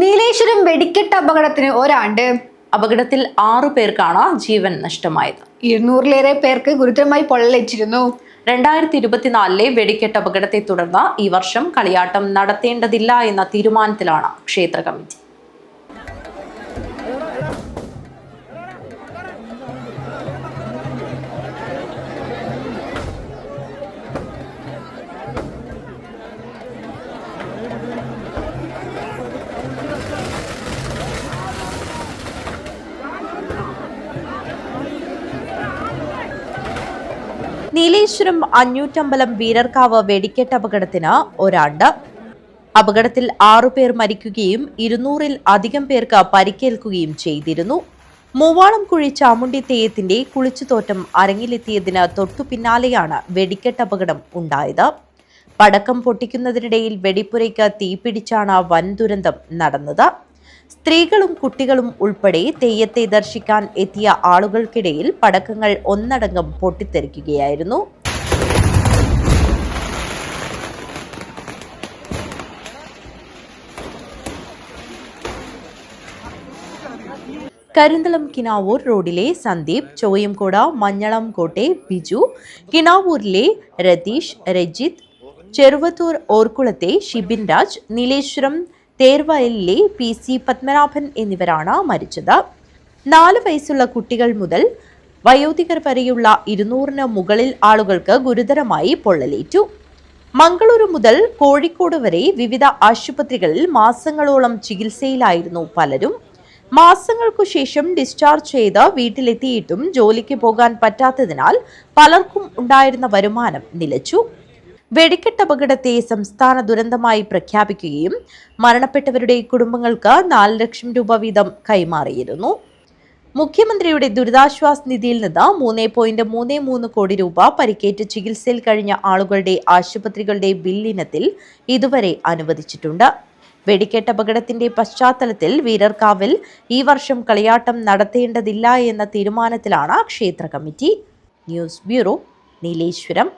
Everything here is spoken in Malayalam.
നീലേശ്വരം വെടിക്കെട്ട് അപകടത്തിന് ഒരാണ്ട്. അപകടത്തിൽ ആറു പേർക്കാണ് ജീവൻ നഷ്ടമായത്. ഇരുന്നൂറിലേറെ പേർക്ക് ഗുരുതരമായി പൊള്ളലേറ്റിരുന്നു. രണ്ടായിരത്തി ഇരുപത്തിനാലിലെ വെടിക്കെട്ട് അപകടത്തെ തുടർന്ന് ഈ വർഷം കളിയാട്ടം നടത്തേണ്ടതില്ല എന്ന തീരുമാനത്തിലാണ് ക്ഷേത്ര കമ്മിറ്റി. നീലേശ്വരം അഞ്ഞൂറ്റമ്പലം വീരർക്കാവ് വെടിക്കെട്ട് അപകടത്തിന് ഒരാണ്ട്. അപകടത്തിൽ ആറുപേർ മരിക്കുകയും ഇരുന്നൂറിൽ അധികം പേർക്ക് പരിക്കേൽക്കുകയും ചെയ്തിരുന്നു. മൂവാളം മൂവാളംകുഴി ചാമുണ്ടി തെയ്യത്തിന്റെ കുളിച്ചുതോറ്റം അരങ്ങിലെത്തിയതിന് തൊട്ടു പിന്നാലെയാണ് വെടിക്കെട്ട് അപകടം ഉണ്ടായത്. പടക്കം പൊട്ടിക്കുന്നതിനിടയിൽ വെടിപ്പുരയ്ക്ക് തീപിടിച്ചാണ് വൻ ദുരന്തം നടന്നത്. സ്ത്രീകളും കുട്ടികളും ഉൾപ്പെടെ തെയ്യത്തെ ദർശിക്കാൻ എത്തിയ ആളുകൾക്കിടയിൽ പടക്കങ്ങൾ ഒന്നടങ്കം പൊട്ടിത്തെറിക്കുകയായിരുന്നു. കരിന്തളം കിനാവൂർ റോഡിലെ സന്ദീപ് ചോയംകോട മഞ്ഞളം കോട്ടെ ബിജു കിനാവൂരിലെ രതീഷ് രജിത് ചെറുവത്തൂർ ഓർക്കുളത്തെ ഷിബിൻ രാജ് നീലേശ്വരം തേർവയലിലെ പി സി പത്മനാഭൻ എന്നിവരാണ് മരിച്ചത്. നാല് വയസ്സുള്ള കുട്ടികൾ മുതൽ വയോധികർ വരെയുള്ള ഇരുന്നൂറിന് മുകളിൽ ആളുകൾക്ക് ഗുരുതരമായി പൊള്ളലേറ്റു. മംഗളൂരു മുതൽ കോഴിക്കോട് വരെ വിവിധ ആശുപത്രികളിൽ മാസങ്ങളോളം ചികിത്സയിലായിരുന്നു പലരും. മാസങ്ങൾക്കു ശേഷം ഡിസ്ചാർജ് ചെയ്ത് വീട്ടിലെത്തിയിട്ടും ജോലിക്ക് പോകാൻ പറ്റാത്തതിനാൽ പലർക്കും ഉണ്ടായിരുന്ന വരുമാനം നിലച്ചു. വെടിക്കെട്ട് അപകടത്തെ സംസ്ഥാന ദുരന്തമായി പ്രഖ്യാപിക്കുകയും മരണപ്പെട്ടവരുടെ കുടുംബങ്ങൾക്ക് നാല് ലക്ഷം രൂപ വീതം കൈമാറിയിരുന്നു. മുഖ്യമന്ത്രിയുടെ ദുരിതാശ്വാസ നിധിയിൽ നിന്ന് മൂന്ന് പോയിന്റ് മൂന്ന് മൂന്ന് കോടി രൂപ പരിക്കേറ്റ് ചികിത്സയിൽ കഴിഞ്ഞ ആളുകളുടെ ആശുപത്രികളുടെ ബില്ലിനത്തിൽ ഇതുവരെ അനുവദിച്ചിട്ടുണ്ട്. വെടിക്കെട്ട് അപകടത്തിന്റെ പശ്ചാത്തലത്തിൽ വീരർക്കാവിൽ ഈ വർഷം കളിയാട്ടം നടത്തേണ്ടതില്ല എന്ന തീരുമാനത്തിലാണ് ക്ഷേത്ര കമ്മിറ്റി. News bureau Nileshwaram.